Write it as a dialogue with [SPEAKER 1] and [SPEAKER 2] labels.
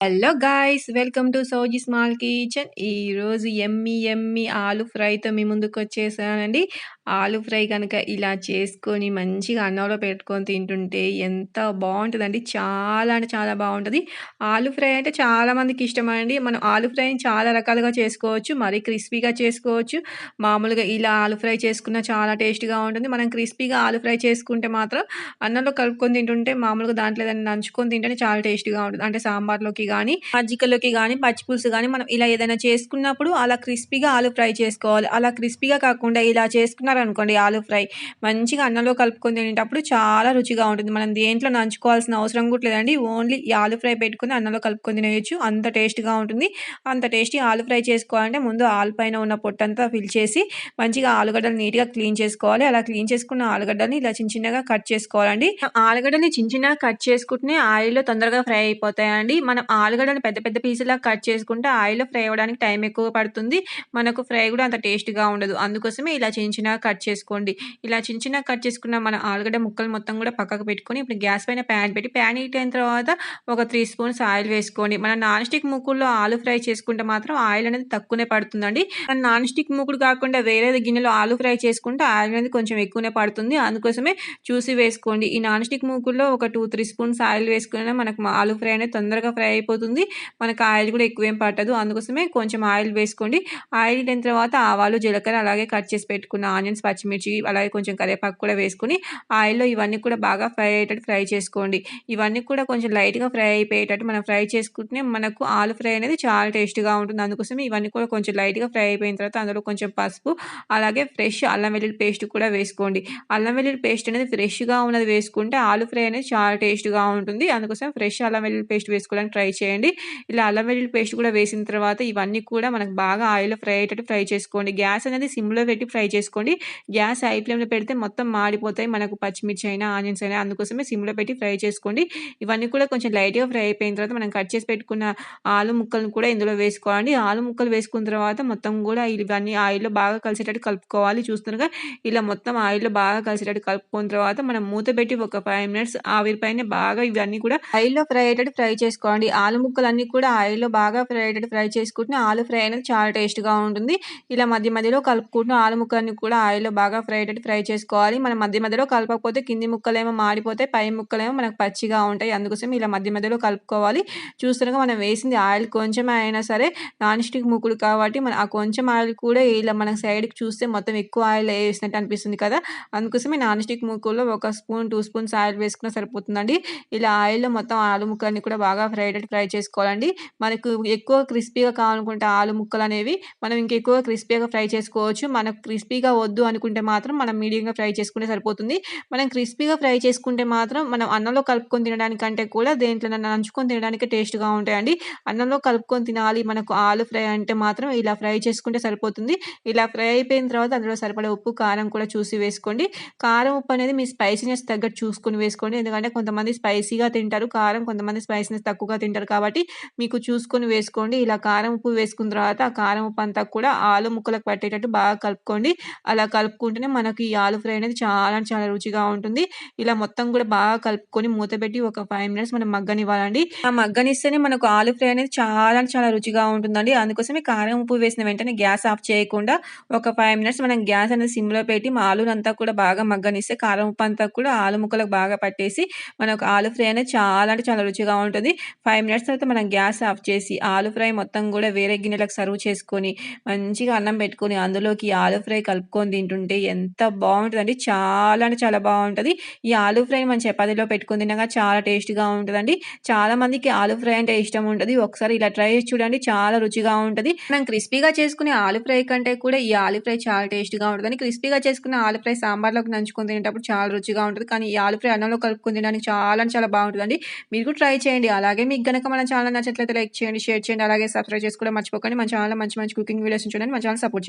[SPEAKER 1] Hello guys welcome to Sowji small kitchen ఈరోజు ఎమ్మి ఎమ్మి ఆలు ఫ్రైతో మీ ముందుకు వచ్చేసానండి. ఆలు ఫ్రై కనుక ఇలా చేసుకొని మంచిగా అన్నంలో పెట్టుకొని తింటుంటే ఎంత బాగుంటుందండి. చాలా అంటే చాలా బాగుంటుంది. ఆలు ఫ్రై అంటే చాలా మందికి ఇష్టమండి. మనం ఆలు ఫ్రైని చాలా రకాలుగా చేసుకోవచ్చు. మరీ క్రిస్పీగా చేసుకోవచ్చు. మామూలుగా ఇలా ఆలు ఫ్రై చేసుకున్న చాలా టేస్ట్గా ఉంటుంది. మనం క్రిస్పీగా ఆలు ఫ్రై చేసుకుంటే మాత్రం అన్నంలో కలుపుకొని తింటుంటే మామూలుగా దాంట్లో ఏదైనా నంచుకొని తింటేనే చాలా టేస్ట్గా ఉంటుంది. అంటే సాంబార్లోకి కానీ మజ్జికలోకి కానీ పచ్చిపులుసు కానీ మనం ఇలా ఏదైనా చేసుకున్నప్పుడు అలా క్రిస్పీగా ఆలు ఫ్రై చేసుకోవాలి. అలా క్రిస్పీగా కాకుండా ఇలా చేసుకున్నారనుకోండి ఆలు ఫ్రై మంచిగా అన్నంలో కలుపుకొని తినేటప్పుడు చాలా రుచిగా ఉంటుంది. మనం దేంట్లో నంచుకోవాల్సిన అవసరం కూడా లేదండి. ఓన్లీ ఆలు ఫ్రై పెట్టుకుని అన్నంలో కలుపుకొని తినేయచ్చు. అంత టేస్ట్గా ఉంటుంది. అంత టేస్టీ ఆలు ఫ్రై చేసుకోవాలంటే ముందు ఆలు పైన ఉన్న పొట్టంతా ఫిల్ చేసి మంచిగా ఆలుగడ్డలు నీట్గా క్లీన్ చేసుకోవాలి. అలా క్లీన్ చేసుకున్న ఆలుగడ్డని ఇలా చిన్న చిన్నగా కట్ చేసుకోవాలండి. ఆలుగడ్డని చిన్న చిన్నగా కట్ చేసుకుంటేనే ఆయిల్లో తొందరగా ఫ్రై అయిపోతాయండి. మనం ఆలుగడ్డని పెద్ద పెద్ద పీసులా కట్ చేసుకుంటే ఆయిల్లో ఫ్రై అవ్వడానికి టైం ఎక్కువ పడుతుంది. మనకు ఫ్రై కూడా అంత టేస్ట్గా ఉండదు. అందుకోసమే ఇలా చిన్న కట్ చేసుకోండి. ఇలా చిన్న కట్ చేసుకున్న మన ఆలుగడ్డ ముక్కలు మొత్తం కూడా పక్కకు పెట్టుకొని ఇప్పుడు గ్యాస్ పైన ప్యాన్ పెట్టి ప్యాన్ హీట్ అయిన తర్వాత ఒక త్రీ స్పూన్స్ ఆయిల్ వేసుకోండి. మన నాన్ స్టిక్ ముక్కుల్లో ఆలు ఫ్రై చేసుకుంటే మాత్రం ఆయిల్ అనేది తక్కువనే పడుతుందండి. మన నాన్ స్టిక్ ముక్కుడు కాకుండా వేరే గిన్నెలో ఆలు ఫ్రై చేసుకుంటే ఆయిల్ అనేది కొంచెం ఎక్కువనే పడుతుంది. అందుకోసమే చూసి వేసుకోండి. ఈ నాన్ స్టిక్ ముక్కుల్లో ఒక టూ త్రీ స్పూన్స్ ఆయిల్ వేసుకున్న మనకు ఆలు ఫ్రై అనేది తొందరగా ఫ్రై అయిపోతుంది అయిపోతుంది. మనకు ఆయిల్ కూడా ఎక్కువేం పట్టదు. అందుకోసమే కొంచెం ఆయిల్ వేసుకోండి. ఆయిల్ అయిన తర్వాత ఆవాలు జీలకర్ర అలాగే కట్ చేసి పెట్టుకున్న ఆనియన్స్ పచ్చిమిర్చి అలాగే కొంచెం కరివేపాకు కూడా వేసుకుని ఆయిల్లో ఇవన్నీ కూడా బాగా ఫ్రై అయ్యేటట్టు ఫ్రై చేసుకోండి. ఇవన్నీ కూడా కొంచెం లైట్గా ఫ్రై అయిపోయేటట్టు మనం ఫ్రై చేసుకుంటే మనకు ఆలు ఫ్రై అనేది చాలా టేస్ట్గా ఉంటుంది. అందుకోసం ఇవన్నీ కూడా కొంచెం లైట్గా ఫ్రై అయిపోయిన తర్వాత అందులో కొంచెం పసుపు అలాగే ఫ్రెష్ అల్లం వెల్లుల్లి పేస్ట్ కూడా వేసుకోండి. అల్లం వెల్లుల్లి పేస్ట్ అనేది ఫ్రెష్గా ఉన్నది వేసుకుంటే ఆలు ఫ్రై అనేది చాలా టేస్ట్గా ఉంటుంది. అందుకోసం ఫ్రెష్ అల్లం వెల్లుల్లి పేస్ట్ వేసుకోవడానికి ట్రై చేయండి. ఇలా అల్లం వెల్లుల్లి పేస్ట్ కూడా వేసిన తర్వాత ఇవన్నీ కూడా మనకు బాగా ఆయిల్లో ఫ్రై అయ్యేటట్టు ఫ్రై చేసుకోండి. గ్యాస్ అనేది సిమ్లో పెట్టి ఫ్రై చేసుకోండి. గ్యాస్ హై ఫ్లేమ్లో పెడితే మొత్తం మాడిపోతాయి. మనకు పచ్చిమిర్చి అయినా ఆనియన్స్ అయినా అందుకోసమే సిమ్లో పెట్టి ఫ్రై చేసుకోండి. ఇవన్నీ కూడా కొంచెం లైట్గా ఫ్రై అయిపోయిన తర్వాత మనం కట్ చేసి పెట్టుకున్న ఆలు ముక్కలను కూడా ఇందులో వేసుకోవాలండి. ఆలు ముక్కలు వేసుకున్న తర్వాత మొత్తం కూడా ఇవన్నీ ఆయిల్లో బాగా కలిసేటట్టు కలుపుకోవాలి. చూస్తున్నారుగా ఇలా మొత్తం ఆయిల్లో బాగా కలిసేటట్టు కలుపుకున్న తర్వాత మనం మూత పెట్టి ఒక ఫైవ్ మినిట్స్ ఆవిరిపైన బాగా ఇవన్నీ కూడా ఆయిల్లో ఫ్రై అయ్యేటట్టు ఫ్రై చేసుకోండి ఆలు ముక్కలన్నీ కూడా ఆయిల్లో బాగా ఫ్రై అయ్యేటట్టు ఫ్రై చేసుకుంటే ఆలు ఫ్రై అనేది చాలా టేస్ట్గా ఉంటుంది. ఇలా మధ్య మధ్యలో కలుపుకుంటూ ఆలు ముక్కలన్నీ కూడా ఆయిల్లో బాగా ఫ్రై అయ్యేటట్టు ఫ్రై చేసుకోవాలి. మనం మధ్య మధ్యలో కలపకపోతే కింది ముక్కలేమో మాడిపోతాయి. పై ముక్కలేమో మనకు పచ్చిగా ఉంటాయి. అందుకోసం ఇలా మధ్య మధ్యలో కలుపుకోవాలి. చూస్తుండగా మనం వేసింది ఆయిల్ కొంచెం అయినా సరే నాన్ స్టిక్ ముక్కుడు కాబట్టి మన ఆ కొంచెం ఆయిల్ కూడా ఇలా మన సైడ్కి చూస్తే మొత్తం ఎక్కువ ఆయిల్ వేసినట్టు అనిపిస్తుంది కదా. అందుకోసమే నాన్ స్టిక్ ముక్కుల్లో ఒక స్పూన్ టూ స్పూన్స్ ఆయిల్ వేసుకున్నా సరిపోతుందండి. ఇలా ఆయిల్లో మొత్తం ఆలు ముక్కలన్నీ కూడా బాగా ఫ్రై అయ్యేటట్టు ఫ్రై చేసుకోవాలండి. మనకు ఎక్కువ క్రిస్పీగా కావాలనుకుంటే ఆలు ముక్కలు అనేవి మనం ఇంకెక్కువ క్రిస్పీగా ఫ్రై చేసుకోవచ్చు. మనకు క్రిస్పీగా వద్దు అనుకుంటే మాత్రం మనం మీడియంగా ఫ్రై చేసుకుంటే సరిపోతుంది. మనం క్రిస్పీగా ఫ్రై చేసుకుంటే మాత్రం మనం అన్నంలో కలుపుకొని తినడానికంటే కూడా దేంట్లో నంచుకొని తినడానికి టేస్ట్గా ఉంటాయండి. అన్నంలో కలుపుకొని తినాలి. మనకు ఆలు ఫ్రై అంటే మాత్రం ఇలా ఫ్రై చేసుకుంటే సరిపోతుంది. ఇలా ఫ్రై అయిపోయిన తర్వాత అందులో సరిపడే ఉప్పు కారం కూడా చూసి వేసుకోండి. కారం ఉప్పు అనేది మీ స్పైసీనెస్ తగ్గట్టు చూసుకొని వేసుకోండి. ఎందుకంటే కొంతమంది స్పైసీగా తింటారు. కారం కొంతమంది స్పైసీనెస్ తక్కువగా తింటారు కాబట్టి మీకు చూసుకొని వేసుకోండి. ఇలా కారం ఉప్పు వేసుకున్న తర్వాత ఆ కారం ఉప్పు అంతా కూడా ఆలు ముక్కలకు పట్టేటట్టు బాగా కలుపుకోండి. అలా కలుపుకుంటేనే మనకి ఈ ఆలు ఫ్రై అనేది చాలా చాలా రుచిగా ఉంటుంది. ఇలా మొత్తం కూడా బాగా కలుపుకొని మూత పెట్టి ఒక ఫైవ్ మినిట్స్ మనం మగ్గనివ్వాలండి. ఆ మగ్గనిస్తేనే మనకు ఆలు ఫ్రై అనేది చాలా చాలా రుచిగా ఉంటుందండి. అందుకోసమే కారం ఉప్పు వేసిన వెంటనే గ్యాస్ ఆఫ్ చేయకుండా ఒక ఫైవ్ మినిట్స్ మనం గ్యాస్ అనేది సిమ్లో పెట్టి మా ఆలునంతా కూడా బాగా మగ్గనిస్తే కారం ఉప్పు అంతా కూడా ఆలు ముక్కలకు బాగా పట్టేసి మనకు ఆలు ఫ్రై అనేది చాలా అంటే చాలా రుచిగా ఉంటుంది. ఫైవ్ మినిట్స్ తర్వాత మనం గ్యాస్ ఆఫ్ చేసి ఆలు ఫ్రై మొత్తం కూడా వేరే గిన్నెలకు సర్వ్ చేసుకొని మంచిగా అన్నం పెట్టుకొని అందులోకి ఆలు ఫ్రై కలుపుకొని తింటుంటే ఎంత బాగుంటుందండి. చాలా అంటే చాలా బాగుంటుంది. ఈ ఆలు ఫ్రై మన చపాతీలో పెట్టుకొని తినగా చాలా టేస్ట్గా ఉంటుందండి. చాలా మందికి ఆలు ఫ్రై అంటే ఇష్టం ఉంటుంది. ఒకసారి ఇలా ట్రై చేసి చూడండి. చాలా రుచిగా ఉంటుంది. మనం క్రిస్పీగా చేసుకునే ఆలు ఫ్రై కంటే కూడా ఈ ఆలు ఫ్రై చాలా టేస్ట్గా ఉంటుంది క్రిస్పీగా చేసుకున్న ఆలు ఫ్రై సాంబార్లోకి నంచుకొని తినేటప్పుడు చాలా రుచిగా ఉంటుంది. కానీ ఈ ఆలు ఫ్రై అన్నంలో కలుపుకొని తినడానికి చాలా చాలా బాగుంటుందండి. మీరు కూడా ట్రై చేయండి. అలాగే మీకు కనుక మన ఛానల్ నచ్చట్లయితే లైక్ చేయండి షేర్ చేయండి అలాగే సబ్స్క్రైబ్ చేసుకోవడం మర్చిపోకండి. మన ఛానల్ మంచి మంచి కుకింగ్ వీడియోస్ చూడండి మన ఛానల్ సపోర్ట్ చేయండి.